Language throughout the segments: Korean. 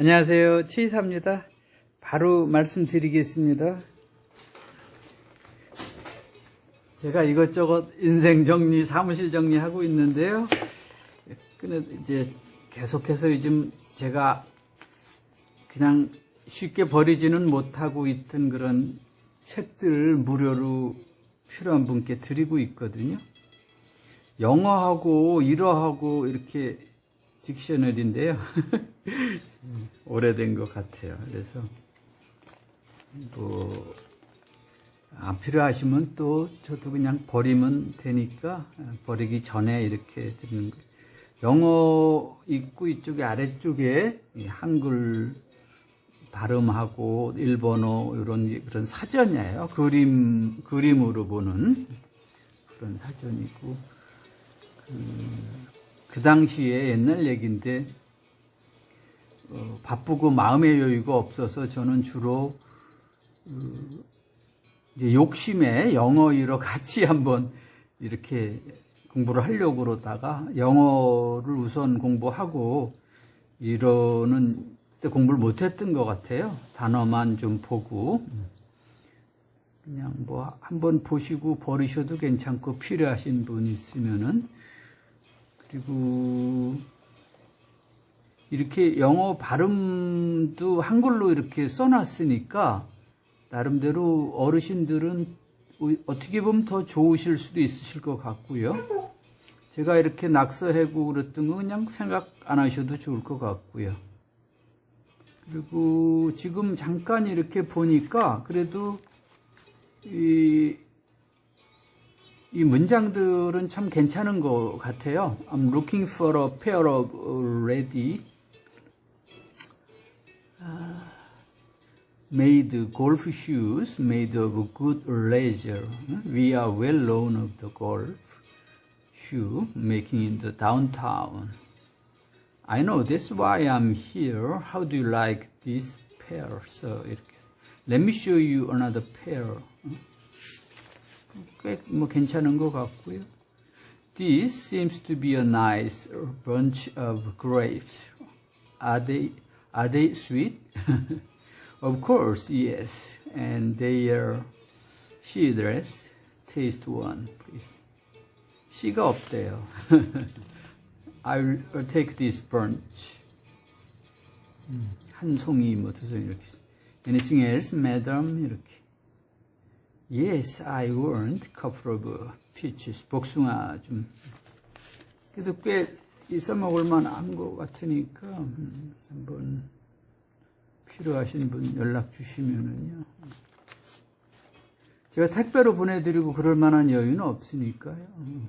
안녕하세요. 최이사입니다. 바로 말씀드리겠습니다. 제가 이것저것 인생 정리, 사무실 정리하고 있는데요. 이제 계속해서 요즘 제가 그냥 쉽게 버리지는 못하고 있던 그런 책들을 무료로 필요한 분께 드리고 있거든요. 영어하고 일어하고 이렇게 딕셔너리인데요. 오래된 것 같아요. 그래서 뭐 안 필요하시면 또 저도 그냥 버리면 되니까 버리기 전에 이렇게 드리는 거예요. 영어 있고 이쪽에 아래쪽에 이 한글 발음하고 일본어 이런 그런 사전이에요. 그림 그림으로 보는 그런 사전이고 그 당시에 옛날 얘기인데 어, 바쁘고 마음의 여유가 없어서 저는 주로 어, 욕심에 영어 일어 같이 한번 이렇게 공부를 하려고 그러다가 영어를 우선 공부하고 일어는 그때 공부를 못했던 것 같아요. 단어만 좀 보고 그냥 뭐 한번 보시고 버리셔도 괜찮고 필요하신 분 있으면은 그리고 이렇게 영어 발음도 한글로 이렇게 써놨으니까 나름대로 어르신들은 어떻게 보면 더 좋으실 수도 있으실 것 같고요. 제가 이렇게 낙서하고 그랬던 거 그냥 생각 안 하셔도 좋을 것 같고요. 그리고 지금 잠깐 이렇게 보니까 그래도 이, 이 문장들은 참 괜찮은 것 같아요. I'm looking for a pair of ready made golf shoes made of good leather. We are well known of the golf shoe making in the downtown. I know that's why I'm here. How do you like this pair? So 이렇게. Let me show you another pair. 꽤 뭐 괜찮은 것 같고요. This seems to be a nice bunch of grapes. Are they are they sweet? of course, yes. And their seedless. Taste one, please. 씨가 없대요. I'll take this bunch. 음, 한 송이 뭐 두 송이 이렇게. Anything else, madam? 이렇게. Yes, I want couple of peaches. 복숭아 좀. 그래서 꽤 있어 먹을 만 한 것 같으니까 음, 한번 필요하신 분 연락 주시면은요. 제가 택배로 보내드리고 그럴 만한 여유는 없으니까요. 음,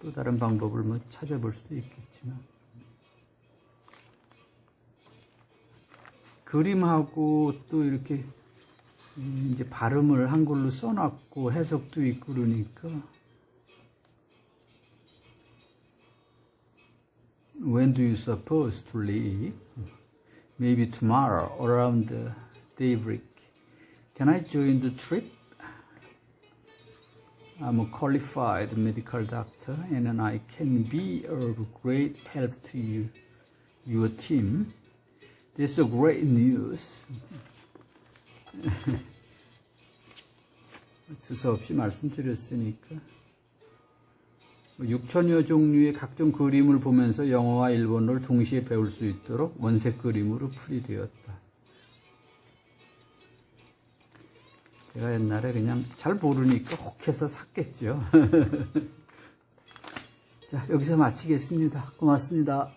또 다른 방법을 뭐 찾아볼 수도 있겠지만. 그림하고 또 이렇게 이제 발음을 한글로 써놨고 해석도 있고 그러니까 When do you suppose to leave? Maybe tomorrow around the daybreak. Can I join the trip? I'm a qualified medical doctor and I can be of great help to you, your team. This is great news. 두서없이 말씀드렸으니까. 6천여 종류의 각종 그림을 보면서 영어와 일본어를 동시에 배울 수 있도록 원색 그림으로 풀이 되었다. 제가 옛날에 그냥 잘 모르니까 혹해서 샀겠죠. 자, 여기서 마치겠습니다. 고맙습니다.